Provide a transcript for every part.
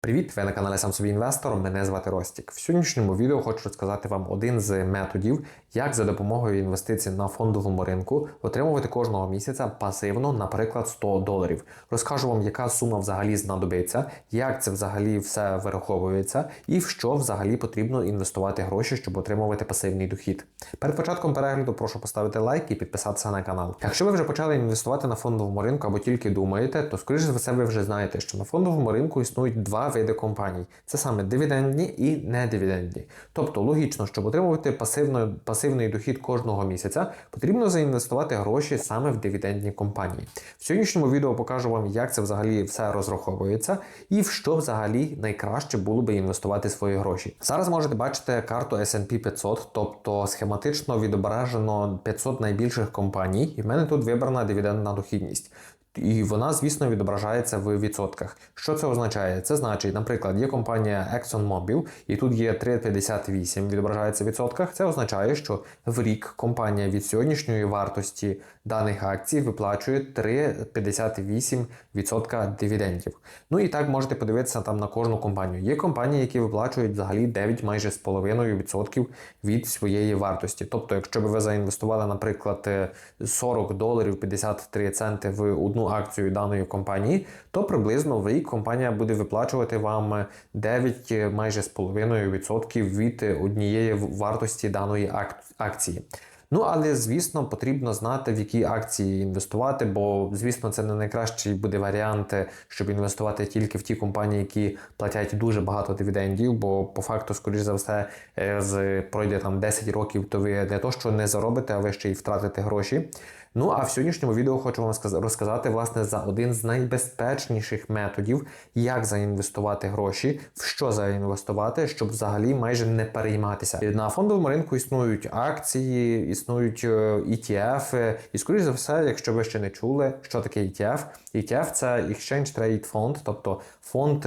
Привіт, ви на каналі Сам собі інвестор. Мене звати Ростік. В сьогоднішньому відео хочу розказати вам один з методів, як за допомогою інвестицій на фондовому ринку отримувати кожного місяця пасивно, наприклад, 100 доларів. Розкажу вам, яка сума взагалі знадобиться, як це взагалі все вираховується, і в що взагалі потрібно інвестувати гроші, щоб отримувати пасивний дохід. Перед початком перегляду прошу поставити лайк і підписатися на канал. Якщо ви вже почали інвестувати на фондовому ринку або тільки думаєте, то скоріше за все ви вже знаєте, що на фондовому ринку існують два види компаній: це саме дивідендні і недивідендні. Тобто логічно, щоб отримувати пасивно, пасивний дохід кожного місяця, потрібно заінвестувати гроші саме в дивідендні компанії. В сьогоднішньому відео покажу вам, як це взагалі все розраховується і в що взагалі найкраще було би інвестувати свої гроші. Зараз можете бачити карту S&P 500, тобто схематично відображено 500 найбільших компаній, і в мене тут вибрана дивідендна дохідність. І вона, звісно, відображається в відсотках. Що це означає? Це значить, наприклад, є компанія ExxonMobil, і тут є 3,58 відображається в відсотках. Це означає, що в рік компанія від сьогоднішньої вартості даних акцій виплачує 3,58% дивідендів. Ну і так можете подивитися там на кожну компанію. Є компанії, які виплачують взагалі 9 майже з половиною відсотків від своєї вартості. Тобто, якщо б ви заінвестували, наприклад, 40 доларів 53 центи в одну акцію даної компанії, то приблизно в рік компанія буде виплачувати вам 9 майже з половиною відсотків від однієї вартості даної акції. Ну, але звісно, потрібно знати, в які акції інвестувати, бо, звісно, це не найкращий буде варіант, щоб інвестувати тільки в ті компанії, які платять дуже багато дивідендів, бо по факту, скоріш за все, з пройде там 10 років, то ви не то, що не заробите, а ви ще й втратите гроші. Ну а в сьогоднішньому відео хочу вам розказати власне за один з найбезпечніших методів, як заінвестувати гроші, в що заінвестувати, щоб взагалі майже не перейматися. На фондовому ринку існують акції, існують ETF, і скоріш за все, якщо ви ще не чули, що таке ETF. ETF – це Exchange Trade Fund, тобто фонд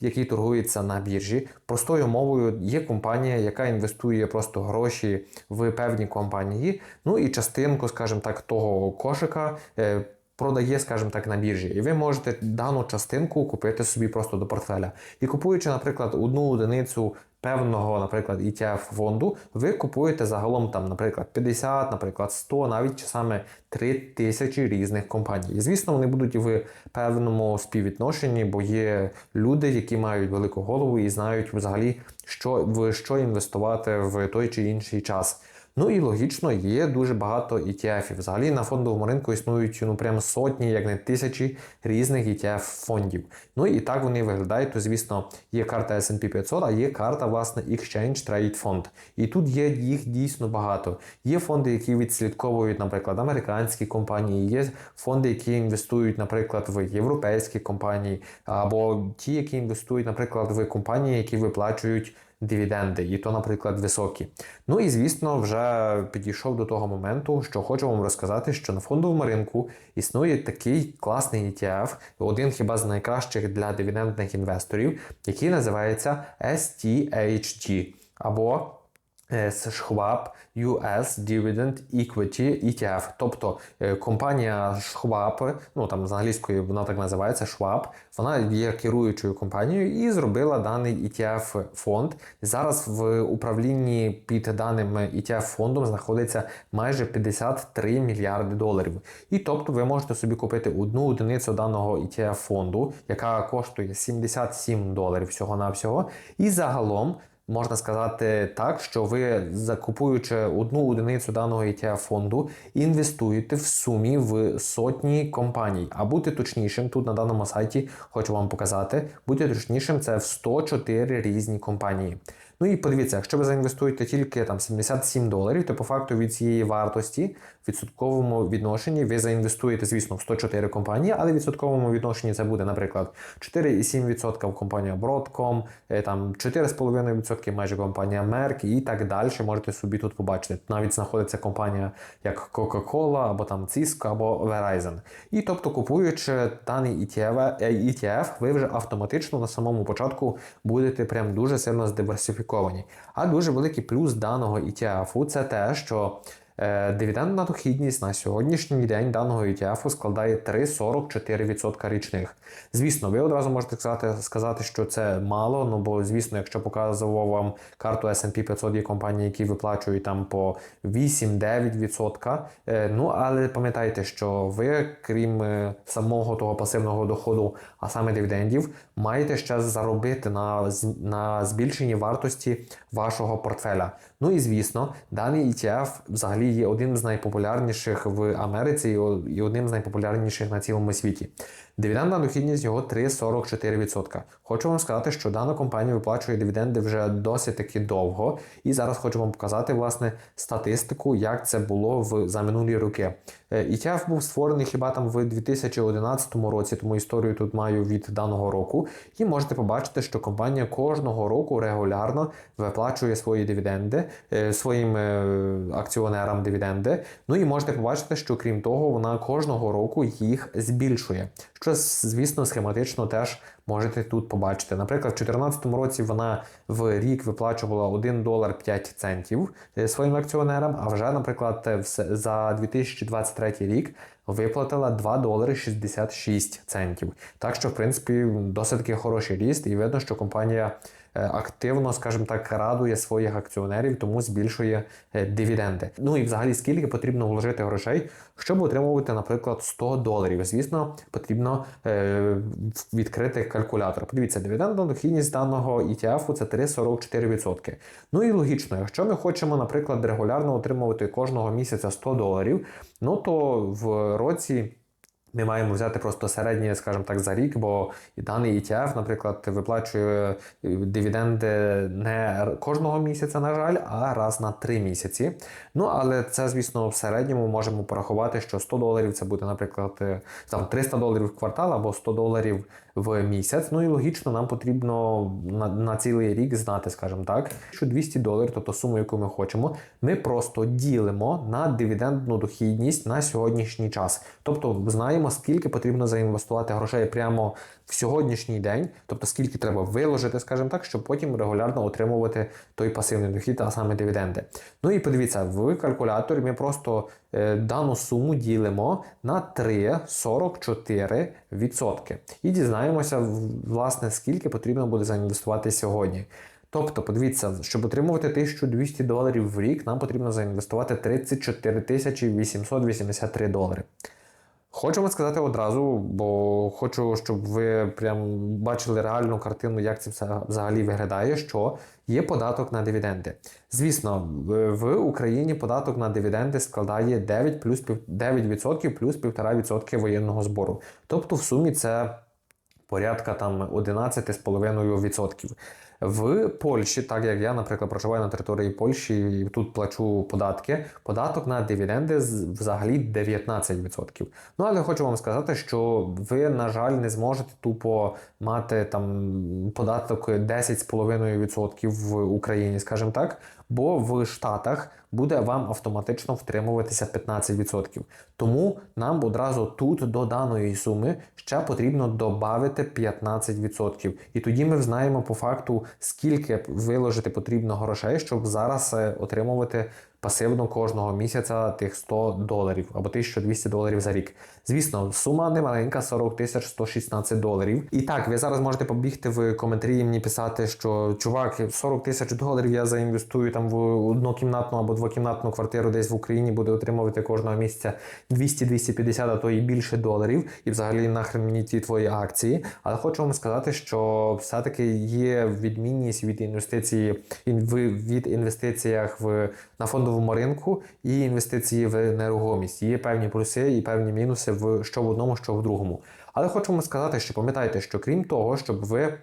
який торгується на біржі. Простою мовою є компанія, яка інвестує просто гроші в певні компанії. Ну і частинку, скажімо так, того кошика. Е, продає, скажімо так, на біржі, і ви можете дану частинку купити собі просто до портфеля. І купуючи, наприклад, одну одиницю певного, наприклад, ETF фонду, ви купуєте загалом там, наприклад, 50, наприклад, 100, навіть часами 3 тисячі різних компаній. І звісно, вони будуть в певному співвідношенні, бо є люди, які мають велику голову і знають взагалі, що в що інвестувати в той чи інший час. Ну і логічно, є дуже багато ETF. Взагалі на фондовому ринку існують ну прям сотні, як не тисячі різних ETF фондів. Ну і так вони виглядають. То, звісно, є карта SP 500, а є карта, власне, Exchange Trade Fund. І тут є їх дійсно багато. Є фонди, які відслідковують, наприклад, американські компанії, є фонди, які інвестують, наприклад, в європейські компанії, або ті, які інвестують, наприклад, в компанії, які виплачують дивіденди, і то, наприклад, високі. Ну і звісно, вже підійшов до того моменту, що хочу вам розказати, що на фондовому ринку існує такий класний ETF, один хіба з найкращих для дивідендних інвесторів, який називається STHT або Schwab US Dividend Equity ETF. Тобто е, компанія Schwab, ну там з англійської вона так називається Schwab, вона є керуючою компанією і зробила даний ETF фонд. Зараз в управлінні під даним ETF фондом знаходиться майже 53 мільярди доларів. І тобто ви можете собі купити одну одиницю даного ETF фонду, яка коштує 77 доларів всього-навсього. І загалом можна сказати так, що ви, закупуючи одну одиницю даного ETF фонду, інвестуєте в сумі в сотні компаній. А бути точнішим, тут на даному сайті хочу вам показати, бути точнішим, це в 104 різні компанії. Ну і подивіться, якщо ви заінвестуєте тільки там 77 доларів, то по факту від цієї вартості в відсотковому відношенні ви заінвестуєте, звісно, в 104 компанії, але в відсотковому відношенні це буде, наприклад, 4,7% в компанія Broadcom, е, там 4,5% майже компанія Merck і так далі. Можете собі тут побачити. Навіть знаходиться компанія як Coca-Cola, або там Cisco, або Verizon. І тобто, купуючи даний ETF, ETF, ви вже автоматично на самому початку будете прям дуже сильно здиверсифіковані. А дуже великий плюс даного ETF це те, що Дивідендна дохідність на сьогоднішній день даного ETF складає 3,44% річних. Звісно, ви одразу можете сказати, сказати, що це мало, ну бо звісно, якщо показував вам карту S&P 500 є компанії, які виплачують там по 8-9%. Е, Ну але пам'ятайте, що ви, крім е, самого того пасивного доходу, а саме дивідендів, маєте ще заробити на, на збільшенні вартості вашого портфеля. Ну і звісно, даний ETF взагалі є одним з найпопулярніших в Америці і одним з найпопулярніших на цілому світі. Дивідендна дохідність його 3,44%. Хочу вам сказати, що дана компанія виплачує дивіденди вже досить таки довго. І зараз хочу вам показати власне статистику, як це було в за минулі роки. Е, ETF був створений хіба там в 2011 році, тому історію тут маю від даного року. І можете побачити, що компанія кожного року регулярно виплачує свої дивіденди е, своїм е, акціонерам дивіденди. Ну і можете побачити, що крім того, вона кожного року їх збільшує. Що, звісно, схематично теж можете тут побачити. Наприклад, в 2014 році вона в рік виплачувала 1 долар 5 центів е, своїм акціонерам, а вже, наприклад, е, за 2023 рік виплатила 2 долари 66 центів. Так що, в принципі, досить таки хороший ріст, і видно, що компанія активно, скажімо так, радує своїх акціонерів, тому збільшує е, дивіденди. Ну і взагалі, скільки потрібно вложити грошей, щоб отримувати, наприклад, 100 доларів. Звісно, потрібно е, відкрити калькулятор. Подивіться, дивідендна дохідність даного ETF це 3,44%. Ну і логічно, якщо ми хочемо, наприклад, регулярно отримувати кожного місяця 100 доларів, ну то в році. Ми маємо взяти просто середнє, скажімо так, за рік, бо даний ETF, наприклад, виплачує е, дивіденди не кожного місяця, на жаль, а раз на три місяці. Ну, але це, звісно, в середньому можемо порахувати, що 100 доларів це буде, наприклад, е, там 300 доларів в квартал або 100 доларів в місяць. Ну і логічно, нам потрібно на, на цілий рік знати, скажімо так, що 200 доларів, тобто суму, яку ми хочемо, ми просто ділимо на дивідендну дохідність на сьогоднішній час. Тобто знаємо, скільки потрібно заінвестувати грошей прямо в сьогоднішній день, тобто скільки треба виложити, скажімо так, щоб потім регулярно отримувати той пасивний дохід, а саме дивіденди. Ну і подивіться, в калькуляторі ми просто дану суму ділимо на 3,44% і дізнаємося, власне, скільки потрібно буде заінвестувати сьогодні. Тобто, подивіться, щоб отримувати 1200 доларів в рік, нам потрібно заінвестувати 34 тисячі 883 долари. Хочу вам сказати одразу, бо хочу, щоб ви прям бачили реальну картину, як це взагалі виглядає, що є податок на дивіденди. Звісно, в Україні податок на дивіденди складає 9 плюс 9% плюс 1,5% воєнного збору. Тобто, в сумі це порядка там 11,5%. В Польщі, так як я, наприклад, проживаю на території Польщі і тут плачу податки, податок на дивіденди взагалі 19%. Ну але хочу вам сказати, що ви, на жаль, не зможете тупо мати там податок 10,5% в Україні, скажімо так, бо в Штатах буде вам автоматично втримуватися 15%. Тому нам одразу тут до даної суми ще потрібно додати 15%. І тоді ми знаємо по факту, скільки виложити потрібно грошей, щоб зараз е, отримувати пасивно кожного місяця тих 100 доларів або 1200 доларів за рік. Звісно, сума не маленька 40 тисяч 116 доларів. І так, ви зараз можете побігти в коментарі і мені писати, що чувак, 40 тисяч доларів я заінвестую там в однокімнатну або двокімнатну квартиру десь в Україні, буде отримувати кожного місяця 200-250, а то і більше доларів. І взагалі нахрен мені ті твої акції. Але хочу вам сказати, що все-таки є відмінність від інвестиції від інвестиціях в на фондовому ринку і інвестиції в нерухомість. Є певні плюси і певні мінуси в що в одному, що в другому. Але хочу вам сказати, що пам'ятайте, що крім того, щоб ви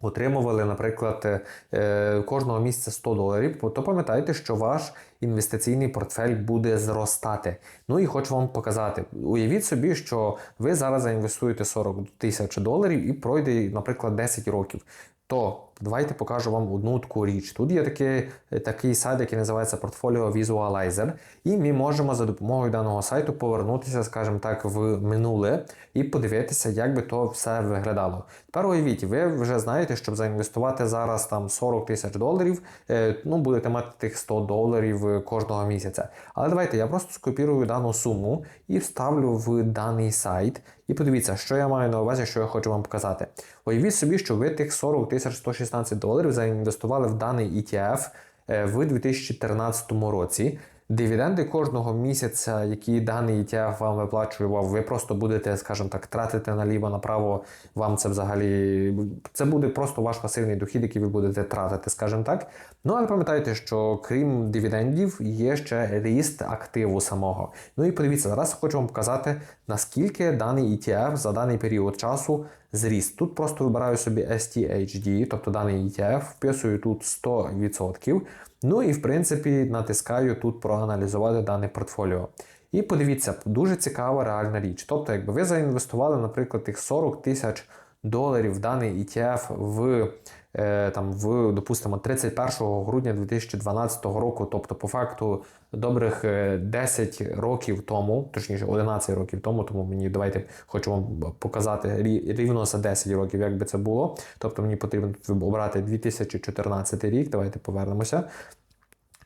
отримували, наприклад, е, кожного місяця 100 доларів, то пам'ятайте, що ваш інвестиційний портфель буде зростати. Ну і хочу вам показати. Уявіть собі, що ви зараз заінвестуєте 40 тисяч доларів і пройде, наприклад, 10 років. То Давайте покажу вам одну таку річ. Тут є такий е, такий сайт, який називається Portfolio Visualizer, і ми можемо за допомогою даного сайту повернутися, скажімо так, в минуле і подивитися, як би то все виглядало. Тепер уявіть, ви вже знаєте, щоб заінвестувати зараз там 40 тисяч доларів, е, ну будете мати тих 100 доларів е, кожного місяця. Але давайте я просто скопірую дану суму і вставлю в даний сайт. І подивіться, що я маю на увазі, що я хочу вам показати. Уявіть собі, що ви тих 40 тисяч 160 16 доларів заінвестували в даний ETF е, в 2013 році. Дивіденди кожного місяця, які даний ETF вам виплачував, ви просто будете, скажімо так, тратити наліво направо. Вам це взагалі це буде просто ваш пасивний дохід, який ви будете тратити, скажімо так. Ну але пам'ятайте, що крім дивідендів є ще ріст активу самого. Ну і подивіться, зараз хочу вам показати, наскільки даний ETF за даний період часу зріс. Тут просто вибираю собі STHD, тобто даний ETF, вписую тут 100%. Ну і в принципі натискаю тут проаналізувати дане портфоліо. І подивіться, дуже цікава реальна річ. Тобто, якби ви заінвестували, наприклад, тих 40 тисяч доларів даний ETF в е, там, в, допустимо, 31 грудня 2012 року, тобто, по факту, добрих 10 е, років тому, точніше 11 років тому, тому мені давайте хочу вам показати рівно за 10 років, як би це було. Тобто мені потрібно обрати 2014 рік. Давайте повернемося.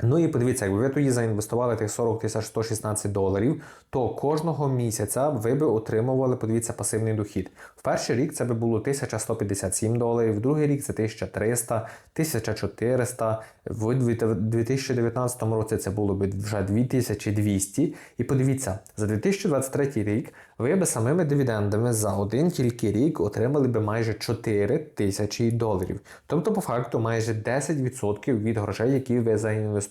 Ну і подивіться, якби ви тоді заінвестували тих 40 тисяч 116 доларів, то кожного місяця ви би отримували, подивіться, пасивний дохід. В перший рік це би було 1157 доларів, в другий рік це 1300, 1400, в 2019 році це було б вже 2200. І подивіться, за 2023 рік ви би самими дивідендами за один тільки рік отримали би майже 4 тисячі доларів. Тобто, по факту, майже 10% від грошей, які ви заінвестували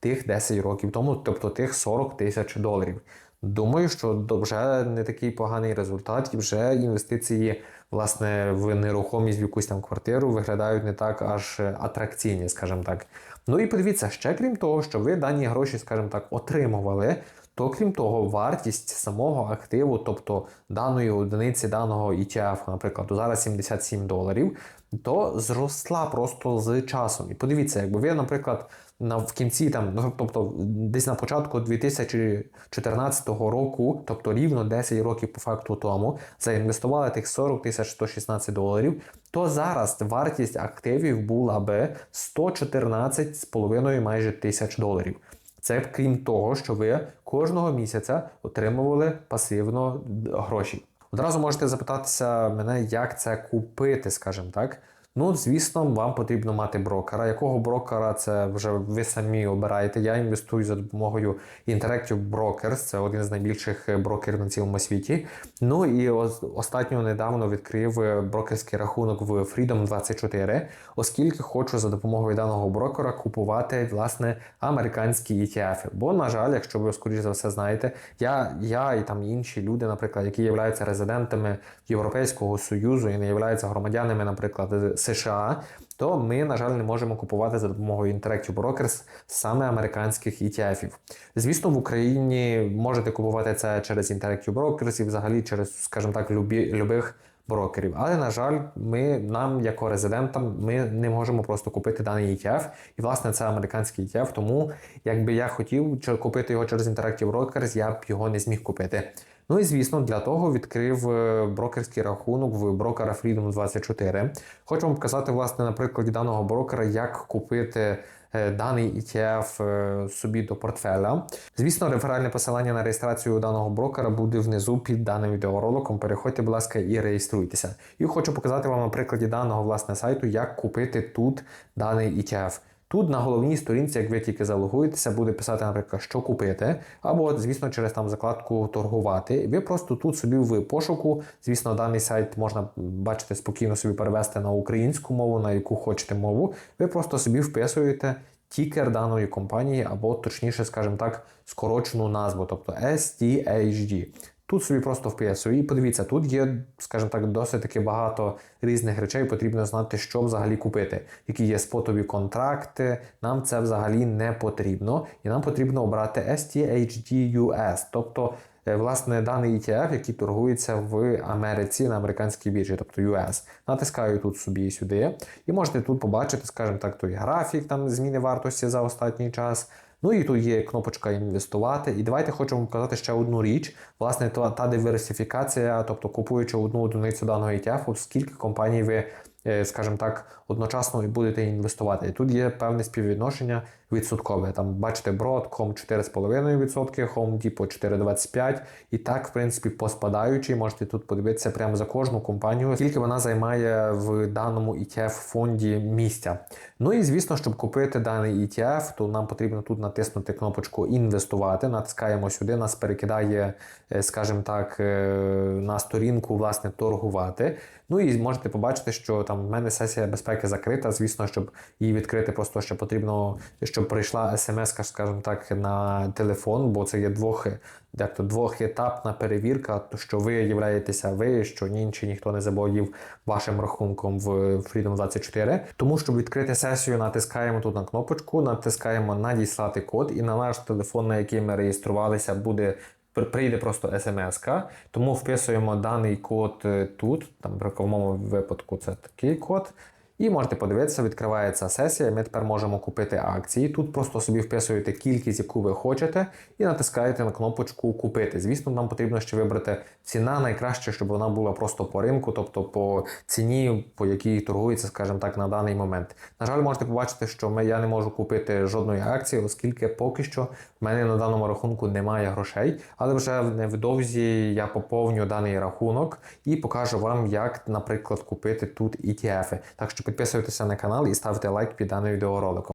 тих 10 років тому, тобто тих 40 тисяч доларів. Думаю, що вже не такий поганий результат, і вже інвестиції власне в нерухомість в якусь там квартиру виглядають не так аж атракційні, скажімо так. Ну і подивіться, ще крім того, що ви дані гроші, скажімо так, отримували то крім того, вартість самого активу, тобто даної одиниці даного ETF, наприклад, зараз 77 доларів, то зросла просто з часом. І подивіться, якби ви, наприклад, на в кінці там, ну тобто десь на початку 2014 року, тобто рівно 10 років по факту тому, заінвестували тих 40 тисяч 116 доларів, то зараз вартість активів була би 114,5 майже тисяч доларів. Це крім того, що ви кожного місяця отримували пасивно гроші. Одразу можете запитатися мене, як це купити, скажімо так. Ну, звісно, вам потрібно мати брокера. Якого брокера це вже ви самі обираєте. Я інвестую за допомогою Interactive Brokers, це один з найбільших брокерів на цілому світі. Ну і останньо недавно відкрив брокерський рахунок в Freedom24, оскільки хочу за допомогою даного брокера купувати власне американські ETF. Бо, на жаль, якщо ви скоріш за все знаєте, я я і там інші люди, наприклад, які являються резидентами Європейського Союзу і не являються громадянами, наприклад, США, то ми, на жаль, не можемо купувати за допомогою Interactive Brokers саме американських ETF. Звісно, в Україні можете купувати це через Interactive Brokers і взагалі через, скажімо так, любі, любих брокерів. Але, на жаль, ми нам, як резидентам, ми не можемо просто купити даний ETF. І, власне, це американський ETF, тому якби я хотів купити його через Interactive Brokers, я б його не зміг купити. Ну і звісно, для того відкрив е, брокерський рахунок в брокера Freedom 24. Хочу вам показати, власне, на прикладі даного брокера, як купити. Е, даний ETF е, собі до портфеля. Звісно, реферальне посилання на реєстрацію даного брокера буде внизу під даним відеороликом. Переходьте, будь ласка, і реєструйтеся. І хочу показати вам на прикладі даного власне сайту, як купити тут даний ETF. Тут на головній сторінці, як ви тільки залогуєтеся, буде писати, наприклад, що купити, або, звісно, через там закладку торгувати. Ви просто тут собі в пошуку, звісно, даний сайт можна бачите, спокійно собі перевести на українську мову, на яку хочете мову. Ви просто собі вписуєте тікер даної компанії, або, точніше, скажімо так, скорочену назву, тобто STHD. Тут собі просто вписую. І подивіться, тут є, скажімо так, досить таки багато різних речей. Потрібно знати, що взагалі купити, які є спотові контракти. Нам це взагалі не потрібно. І нам потрібно обрати STHD-US, тобто, е, власне, даний ETF, який торгується в Америці на американській біржі, тобто US. Натискаю тут собі сюди. І можете тут побачити, скажімо так, той графік там зміни вартості за останній час. Ну і тут є кнопочка інвестувати. І давайте хочемо показати ще одну річ. Власне, та, та диверсифікація, тобто купуючи одну одиницю даного ETF, скільки компаній ви скажімо так, одночасно і будете інвестувати. І тут є певне співвідношення відсоткове. Там бачите, Broadcom 4,5%, Home Depot 4,25%. І так, в принципі, по спадаючій можете тут подивитися прямо за кожну компанію, скільки вона займає в даному ETF фонді місця. Ну і звісно, щоб купити даний ETF, то нам потрібно тут натиснути кнопочку інвестувати. Натискаємо сюди, нас перекидає, е, скажімо так, е, на сторінку власне торгувати. Ну і можете побачити, що там в мене сесія безпеки закрита. Звісно, щоб її відкрити, просто ще потрібно, щоб прийшла смс, скажімо так, на телефон, бо це є двох, як то двохетапна перевірка, що ви являєтеся ви, що ні інші ніхто не заволодів вашим рахунком в Freedom 24. Тому, щоб відкрити сесію, натискаємо тут на кнопочку, натискаємо надіслати код, і на наш телефон, на який ми реєструвалися, буде прийде просто смс тому вписуємо даний код е, тут, там в моєму випадку це такий код. І можете подивитися, відкривається сесія. Ми тепер можемо купити акції. Тут просто собі вписуєте кількість, яку ви хочете, і натискаєте на кнопочку Купити. Звісно, нам потрібно ще вибрати ціна найкраще, щоб вона була просто по ринку, тобто по ціні, по якій торгується, скажімо так, на даний момент. На жаль, можете побачити, що ми, я не можу купити жодної акції, оскільки поки що в мене на даному рахунку немає грошей, але вже невдовзі я поповню даний рахунок і покажу вам, як, наприклад, купити тут ETF. Так що підписуйтеся на канал і ставте лайк під даним відеороликом.